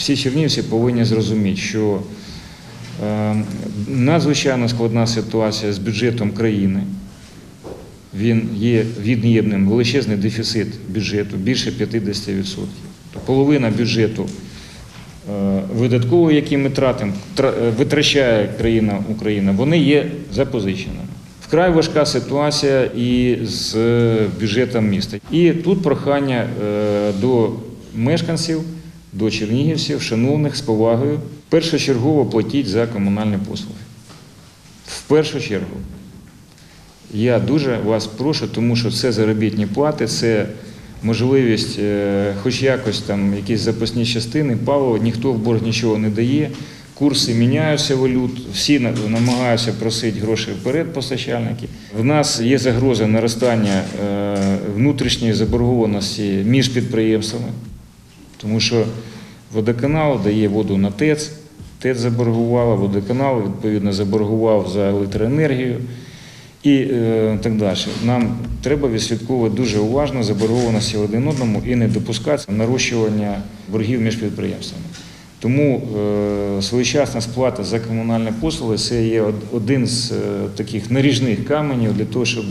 всі чернігівці повинні зрозуміти, що е, надзвичайно складна ситуація з бюджетом країни. Він є від'ємним, величезний дефіцит бюджету, більше 50%. Тобто половина бюджету е, видаткового, які ми тратимо, е, витрачає країна Україна, вони є запозиченими. Вкрай важка ситуація і з бюджетом міста. І тут прохання до мешканців, до чернігівців, шановних з повагою, першочергово платіть за комунальні послуги. В першу чергу. Я дуже вас прошу, тому що це заробітні плати, це можливість, е, хоч якось там якісь запасні частини, паливо, ніхто в борг нічого не дає. Курси міняються валют, всі намагаються просити гроші вперед постачальники. В нас є загроза наростання е, внутрішньої заборгованості між підприємствами, тому що водоканал дає воду на ТЕЦ, ТЕЦ заборгувала, водоканал відповідно заборгував за електроенергію і е, так далі. Нам треба відслідковувати дуже уважно заборгованості один одному і не допускати нарощування боргів між підприємствами. Тому е, своєчасна сплата за комунальні послуги це є один з е, таких наріжних каменів для того, щоб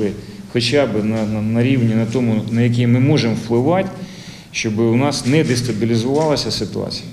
хоча б на, на, на рівні на тому, на який ми можемо впливати, щоб у нас не дестабілізувалася ситуація.